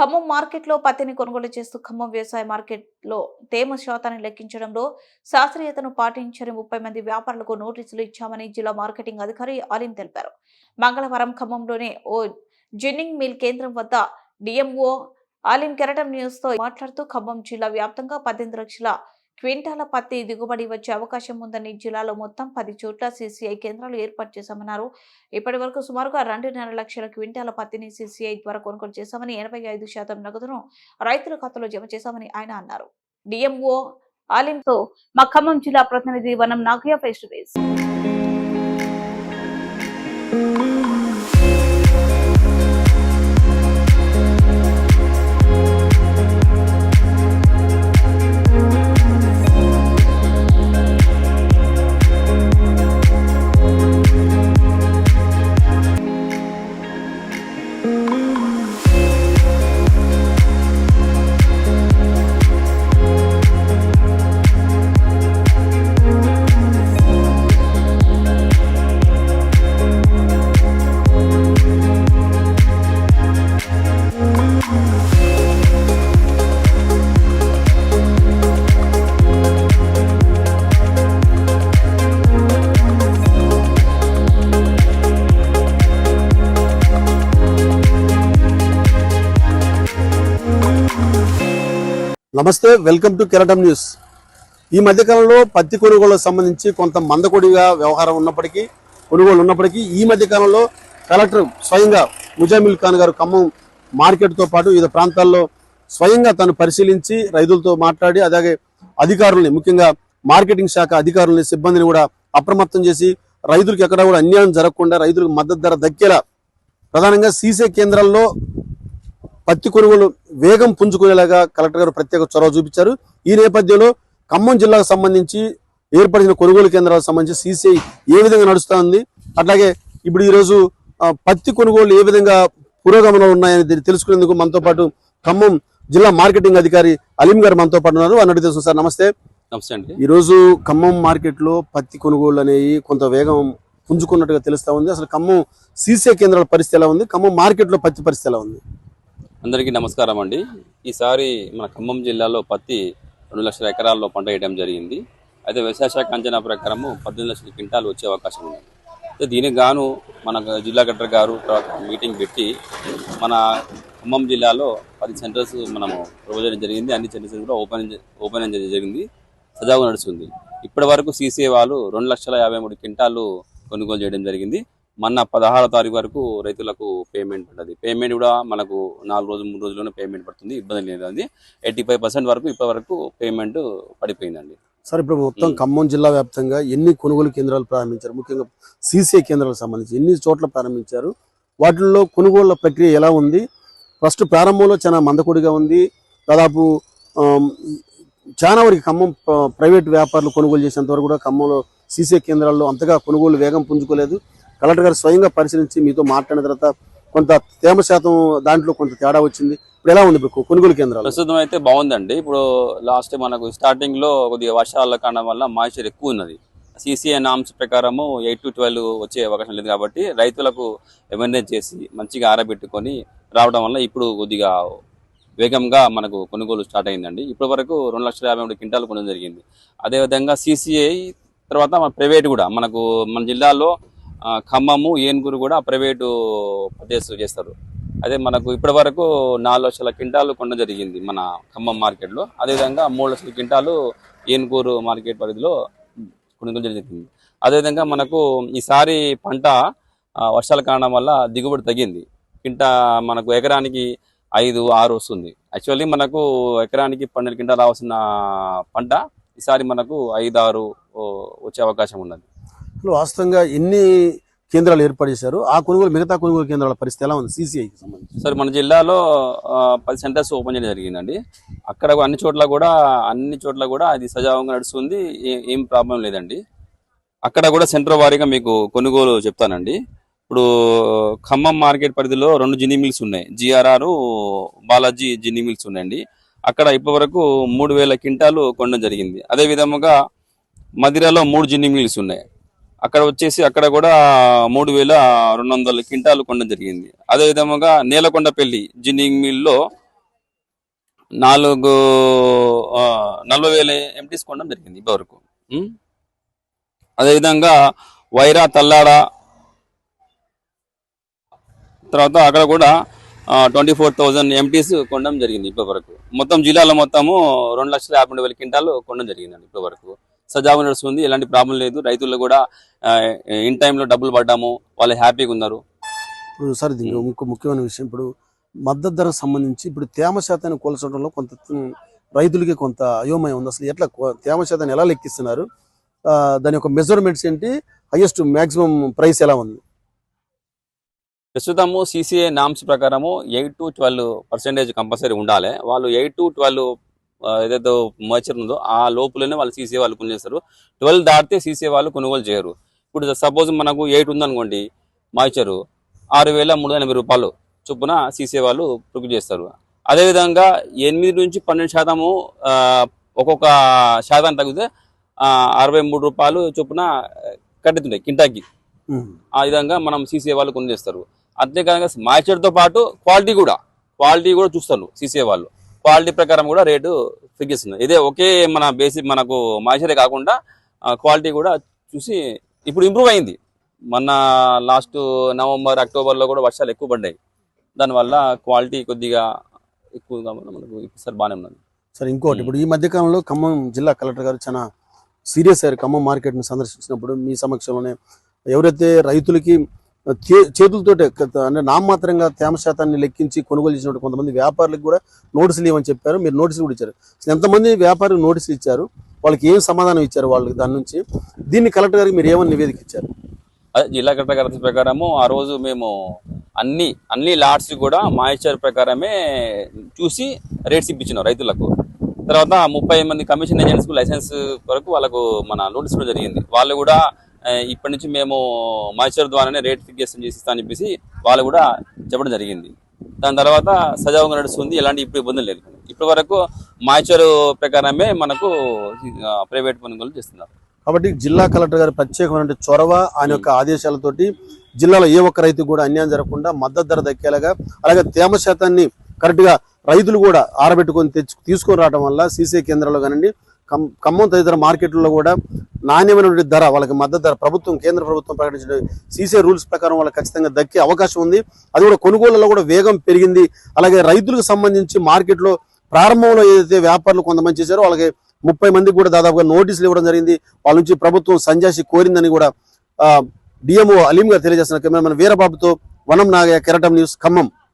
ఖమ్మం మార్కెట్లో పత్తిని కొనుగోలు చేస్తూ ఖమ్మం వ్యవసాయ మార్కెట్లో తేమ శాతాన్ని లెక్కించడంలో శాస్త్రీయతను పాటించని ముప్పై మంది వ్యాపారులకు నోటీసులు ఇచ్చామని జిల్లా మార్కెటింగ్ అధికారి అలీం తెలిపారు. మంగళవారం ఖమ్మంలోనే ఓ జిన్నింగ్ మిల్ కేంద్రం వద్ద డిఎంఓ ఆలిం కెరటం న్యూస్తో మాట్లాడుతూ ఖమ్మం జిల్లా వ్యాప్తంగా పద్దెనిమిది లక్షల క్వింటాల పత్తి దిగుబడి వచ్చే అవకాశం ఉందని జిల్లాలో మొత్తం పది చోట్ల సీసీఐ కేంద్రాలు ఏర్పాటు చేశామన్నారు. ఇప్పటి వరకు సుమారుగా రెండున్నర లక్షల క్వింటాల పత్తిని సీసీఐ ద్వారా కొనుగోలు చేశామని ఎనభై ఐదు శాతం నగదును రైతుల ఖాతాలో జమ చేశామని ఆయన అన్నారు. డిఎంఓ ఆలింతో మా ఖమ్మం జిల్లా ప్రతినిధి Vanam Nagaiah face to face. నమస్తే వెల్కమ్ టు కెరటం న్యూస్. ఈ మధ్యకాలంలో పత్తి కొనుగోలుకు సంబంధించి కొంత మందకొడిగా వ్యవహారం ఉన్నప్పటికీ కొనుగోలు ఉన్నప్పటికీ ఈ మధ్యకాలంలో కలెక్టర్ స్వయంగా ముజామిల్ ఖాన్ గారు ఖమ్మం మార్కెట్తో పాటు వివిధ ప్రాంతాల్లో స్వయంగా తను పరిశీలించి రైతులతో మాట్లాడి అలాగే అధికారుల్ని ముఖ్యంగా మార్కెటింగ్ శాఖ అధికారుల్ని సిబ్బందిని కూడా అప్రమత్తం చేసి రైతులకు ఎక్కడ కూడా అన్యాయం జరగకుండా రైతులకు మద్దతు ధర దక్కేలా ప్రధానంగా సీసే కేంద్రాల్లో పత్తి కొనుగోలు వేగం పుంజుకునేలాగా కలెక్టర్ గారు ప్రత్యేక చొరవ చూపించారు. ఈ నేపథ్యంలో ఖమ్మం జిల్లాకు సంబంధించి ఏర్పడిన కొనుగోలు కేంద్రాలకు సంబంధించి సీసీఐ ఏ విధంగా నడుస్తా ఉంది అట్లాగే ఇప్పుడు ఈరోజు పత్తి కొనుగోలు ఏ విధంగా పురోగమనం ఉన్నాయని తెలుసుకునేందుకు మనతో పాటు ఖమ్మం జిల్లా మార్కెటింగ్ అధికారి అలీం గారు మనతో పాటు ఉన్నారు. అన్నట్టు తెలుసు సార్ నమస్తే. నమస్తే అండి. ఈ రోజు ఖమ్మం మార్కెట్లో పత్తి కొనుగోలు అనేవి కొంత వేగం పుంజుకున్నట్టుగా తెలుస్తా ఉంది. అసలు ఖమ్మం సీసీ కేంద్రాల పరిస్థితి ఎలా ఉంది? ఖమ్మం మార్కెట్లో పత్తి పరిస్థితి ఎలా ఉంది? అందరికీ నమస్కారం అండి. ఈసారి మన ఖమ్మం జిల్లాలో పత్తి రెండు లక్షల ఎకరాల్లో పంట వేయడం జరిగింది. అయితే వ్యవసాయ శాఖ అంచనా ప్రకారము పద్దెనిమిది లక్షల క్వింటాలు వచ్చే అవకాశం ఉంది. అయితే దీనికి గాను మన జిల్లా కలెక్టర్ గారు మీటింగ్ పెట్టి మన ఖమ్మం జిల్లాలో పది సెంటర్స్ మనము ప్రపోజ్ చేయడం జరిగింది. అన్ని సెంటర్స్ కూడా ఓపెన్ ఓపెన్ చేయడం జరిగింది. సజావుగా నడుస్తుంది. ఇప్పటి వరకు సీసీఏ వాళ్ళు రెండు లక్షల యాభై మూడు క్వింటాలు కొనుగోలు చేయడం జరిగింది. మొన్న పదహారో తారీఖు వరకు రైతులకు పేమెంట్ ఉంటుంది పేమెంట్ కూడా మనకు నాలుగు రోజులు మూడు రోజుల్లోనే పేమెంట్ పడుతుంది ఇబ్బంది లేదండి ఎయిటీ ఫైవ్ పర్సెంట్ వరకు ఇప్పటి వరకు పేమెంట్ పడిపోయిందండి. సార్ ఇప్పుడు మొత్తం మ్మ్. ఖమ్మం జిల్లా వ్యాప్తంగా ఎన్ని కొనుగోలు కేంద్రాలు ప్రారంభించారు? ముఖ్యంగా సీసీఐ కేంద్రాలకు సంబంధించి ఎన్ని చోట్ల ప్రారంభించారు? వాటిల్లో కొనుగోళ్ళ ప్రక్రియ ఎలా ఉంది? ఫస్ట్ ప్రారంభంలో చాలా మందకొడిగా ఉంది. దాదాపు చాలా వరకు ఖమ్మం ప్ర- ప్రైవేట్ వ్యాపారులు కొనుగోలు చేసేంత వరకు కూడా ఖమ్మంలో సీసీ కేంద్రాల్లో అంతగా కొనుగోలు వేగం పుంజుకోలేదు. కలెక్టర్ గారు స్వయంగా పరిశీలించి మీతో మాట్లాడిన తర్వాత కొంత తేమ శాతం దాంట్లో కొంత తేడా వచ్చింది. ఇప్పుడు ఎలా ఉంది ఇప్పుడు కొనుగోలు కేంద్రాలు? ప్రస్తుతం అయితే బాగుందండి. ఇప్పుడు లాస్ట్ మనకు స్టార్టింగ్లో కొద్దిగా వర్షాల కారణం వల్ల మాయిశ్చర్ ఎక్కువ ఉన్నది. సిసిఐ నామ్స్ ప్రకారము ఎయిట్ టు ట్వెల్వ్ వచ్చే అవకాశం లేదు కాబట్టి రైతులకు ఎమర్జెన్స్ చేసి మంచిగా ఆరబెట్టుకొని రావడం వల్ల ఇప్పుడు కొద్దిగా వేగంగా మనకు కొనుగోలు స్టార్ట్ అయిందండి. ఇప్పటి వరకు రెండు లక్షల యాభై మూడు క్వింటాలు కొనడం జరిగింది. అదేవిధంగా సిసిఐ తర్వాత మన ప్రైవేట్ కూడా మనకు మన జిల్లాలో ఖమ్మము ఏనుగురు కూడా ప్రైవేటు పర్చేస్ చేస్తారు. అదే మనకు ఇప్పటి వరకు నాలుగు లక్షల క్వింటాలు కొనడం జరిగింది మన ఖమ్మం మార్కెట్లో. అదేవిధంగా మూడు లక్షల క్వింటాలు ఏనుగూరు మార్కెట్ పరిధిలో కొనుగోలు జరిగింది. అదేవిధంగా మనకు ఈసారి పంట వర్షాల కారణం వల్ల దిగుబడి తగ్గింది. కింట మనకు ఎకరానికి ఐదు ఆరు వస్తుంది. యాక్చువల్లీ మనకు ఎకరానికి పన్నెండు క్వింటాలు రావాల్సిన పంట ఈసారి మనకు ఐదు ఆరు ఓ, వచ్చే అవకాశం ఉన్నది. వాస్తవంగా ఎన్ని కేంద్రాలు ఏర్పాటు చేశారు? ఆ కొనుగోలు మిగతా కొనుగోలు కేంద్రాల పరిస్థితి ఎలా ఉంది? సీసీఐకి సంబంధించి. సార్ మన జిల్లాలో పది సెంటర్స్ ఓపెన్ చేయడం జరిగిందండి. అక్కడ అన్ని చోట్ల కూడా అన్ని చోట్ల కూడా అది సజావుగా నడుస్తుంది. ఏం ప్రాబ్లం లేదండి. అక్కడ కూడా సెంటర్ వారీగా మీకు కొనుగోలు చెప్తానండి. ఇప్పుడు ఖమ్మం మార్కెట్ పరిధిలో రెండు జిన్ని మిల్స్ ఉన్నాయి. జిఆర్ఆర్ బాలాజీ జిన్ని మిల్స్ ఉన్నాయండి. అక్కడ ఇప్పటి వరకు మూడు వేల క్వింటాలు కొనడం జరిగింది. అదే విధముగా మదిరలో మూడు జిన్ని మిల్స్ ఉన్నాయి. అక్కడ వచ్చేసి అక్కడ కూడా మూడు వేల రెండు వందల క్వింటాలు కొనడం జరిగింది. అదే విధముగా నేలకొండపల్లి జిన్నింగ్ మిల్లో నాలుగు నలభై వేల ఎంటీస్ కొనడం జరిగింది ఇప్పటివరకు. వరకు అదేవిధంగా వైరా తల్లాడ తర్వాత అక్కడ కూడా ట్వంటీ ఫోర్ థౌజండ్ ఎంటీస్ కొనడం జరిగింది ఇప్పటివరకు మొత్తం జిల్లాలో మొత్తము రెండు లక్షల యాభై రెండు వేల క్వింటాలు కొనడం జరిగిందండి ఇప్పటివరకు సజావుగా నడుస్తుంది ఎలాంటి ప్రాబ్లం లేదు. రైతులు కూడా ఇన్ టైంలో డబ్బులు పడ్డాము వాళ్ళు హ్యాపీగా ఉన్నారు. ఇప్పుడు సార్ ఇది ఇంకో ముఖ్యమైన విషయం. ఇప్పుడు మద్దతు ధరకు సంబంధించి ఇప్పుడు తేమ శాతాన్ని కోల్చడంలో కొంత రైతులకి కొంత అయోమయం ఉంది. అసలు ఎట్లా తేమ శాతాన్ని ఎలా లెక్కిస్తున్నారు? దాని యొక్క మెజర్మెంట్స్ ఏంటి? హైయెస్ట్ మాక్సిమం ప్రైస్ ఎలా ఉంది? ప్రస్తుతము సిసిఏ నామ్స్ ప్రకారము eight to twelve percentage compulsory ఉండాలి. వాళ్ళు ఎయిట్ టు ట్వెల్వ్ ఏదైతే మర్చర్ ఉందో ఆ లోపలనే వాళ్ళు సీసీఏ వాళ్ళు కొనుగోలు చేస్తారు. ట్వెల్వ్ దాటితే సీసీఏ వాళ్ళు కొనుగోలు చేయరు. ఇప్పుడు సపోజ్ మనకు ఎయిట్ ఉందనుకోండి మాయిచరు ఆరు వేల మూడు వందల ఎనభై రూపాయలు చొప్పున సీసీఏ వాళ్ళు ప్రొక్యూర్ చేస్తారు. అదేవిధంగా ఎనిమిది నుంచి పన్నెండు శాతము ఒక్కొక్క శాతం తగ్గితే అరవై మూడు రూపాయలు చొప్పున కట్టుతుంటాయి కింటాకి. ఆ విధంగా మనం సీసీఏ వాళ్ళు కొన్ని చేస్తారు. అంతేకాక మాయిచర్తో పాటు క్వాలిటీ కూడా క్వాలిటీ కూడా చూస్తారు సీసీఏ వాళ్ళు. క్వాలిటీ ప్రకారం కూడా రేటు ఫిక్స్ ఉంది ఇదే ఒకే మన బేసిక్ మనకు మాయిచరే కాకుండా క్వాలిటీ కూడా చూసి ఇప్పుడు ఇంప్రూవ్ అయింది. మొన్న లాస్ట్ నవంబర్ అక్టోబర్లో కూడా వర్షాలు ఎక్కువ పడ్డాయి. దానివల్ల క్వాలిటీ కొద్దిగా ఎక్కువగా మన- మనకు ఇప్పుడు బాగానే ఉన్నది. సరే ఇంకోటి. ఇప్పుడు ఈ మధ్య కాలంలో ఖమ్మం జిల్లా కలెక్టర్ గారు చాలా సీరియస్ అయ్యారు ఖమ్మం మార్కెట్ని సందర్శించినప్పుడు మీ సమక్షంలోనే. ఎవరైతే రైతులకి చేతులతోటే అంటే నామమాత్రంగా తేమ శాతాన్ని లెక్కించి కొనుగోలు చేసినట్టు కొంతమంది వ్యాపారులకు కూడా నోటీసులు ఇవ్వని చెప్పారు. మీరు నోటీసులు కూడా ఇచ్చారు. ఎంతమంది వ్యాపారులు నోటీసులు ఇచ్చారు? వాళ్ళకి ఏం సమాధానం ఇచ్చారు వాళ్ళకి దాని నుంచి? దీన్ని కలెక్టర్ గారికి మీరు ఏమని నివేదిక ఇచ్చారు? అదే జిల్లా కలెక్టర్ గారి ప్రకారము ఆ రోజు మేము అన్ని అన్ని లాట్స్ కూడా మాయిశ్చర్ ప్రకారమే చూసి రేట్స్ ఇప్పించినాం రైతులకు. తర్వాత ముప్పై మంది కమిషన్ ఏజెంట్స్ లైసెన్స్ వరకు వాళ్ళకు మన నోటీస్ కూడా జరిగింది. వాళ్ళు కూడా ఇప్పటి నుంచి మేము మాయిశ్చర్ ద్వారానే రేట్ ఫిక్సేషన్ చేసిస్తా అని చెప్పేసి వాళ్ళు కూడా చెప్పడం జరిగింది. దాని తర్వాత సజావుగా నడుస్తుంది ఎలాంటి ఇప్పుడు ఇబ్బందులు లేదు. ఇప్పటి వరకు మాయిశ్చర్ ప్రకారమే మనకు ప్రైవేట్ కొనుగోలు చేస్తున్నారు. కాబట్టి జిల్లా కలెక్టర్ గారి ప్రత్యేకమైన చొరవ ఆయన యొక్క ఆదేశాలతోటి జిల్లాలో ఏ ఒక్క రైతు కూడా అన్యాయం జరగకుండా మద్దతు ధర దక్కేలాగా అలాగే తేమ శాతాన్ని కరెక్ట్గా రైతులు కూడా ఆరబెట్టుకొని తెచ్చు తీసుకొని రావడం వల్ల సీసీ కేంద్రాలు కానివ్వండి ఖమ్మం తదితర మార్కెట్లలో కూడా నాణ్యమైనటువంటి ధర వాళ్ళకి మద్దతు ధర ప్రభుత్వం కేంద్ర ప్రభుత్వం ప్రకటించిన సీసీ రూల్స్ ప్రకారం వాళ్ళకి ఖచ్చితంగా దక్కే అవకాశం ఉంది. అది కూడా కొనుగోళ్ళలో కూడా వేగం పెరిగింది. అలాగే రైతులకు సంబంధించి మార్కెట్లో ప్రారంభంలో ఏదైతే వ్యాపారులు కొంతమంది చేశారో వాళ్ళకి ముప్పై మందికి కూడా దాదాపుగా నోటీసులు ఇవ్వడం జరిగింది. వాళ్ళ నుంచి ప్రభుత్వం సంజాసి కోరిందని కూడా డిఎంఓ అలీం గారు తెలియజేస్తున్నారు. కెమెరామెన్ వీరబాబుతో వనం నాగయ్య కెరటం న్యూస్ ఖమ్మం.